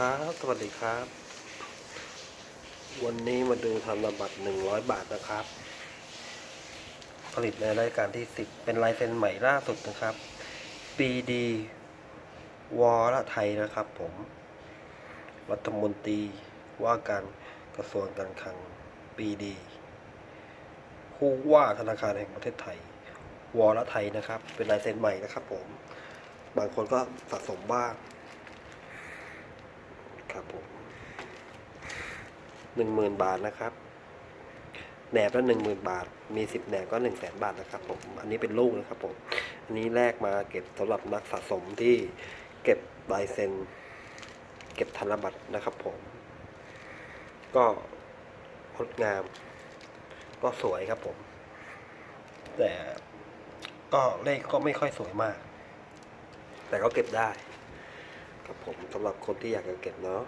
ครับ สวัสดีครับ วันนี้มาดูธนบัตรหนึ่งร้อยบาทนะครับ ผลิตในรายการที่สิบเป็นลายเซ็นใหม่ล่าสุดนะครับ BD วอละไทยนะครับผม รัฐมนตรีว่าการกระทรวงการคลัง BD ผู้ว่าธนาคารแห่งประเทศไทย วอละไทยนะครับ เป็นลายเซ็นใหม่นะครับผม บางคนก็สะสมบ้าง ครับผมหนึ่งหมื่นบาทนะครับแหนบละหนึ่งหมื่นบาท มีสิบแหนบก็หนึ่งแสนบาทนะครับผมอันนี้เป็นลูกนะครับผมอันนี้แลกมาเก็บสำหรับนักสะสมที่เก็บลายเซ็น เก็บธนบัตรนะครับผม ก็งดงาม ก็สวยครับผม แต่ก็เลขก็ไม่ค่อยสวยมาก แต่ก็เก็บได้ ครับผมสำหรับคนที่อยากจะเก็บเนาะ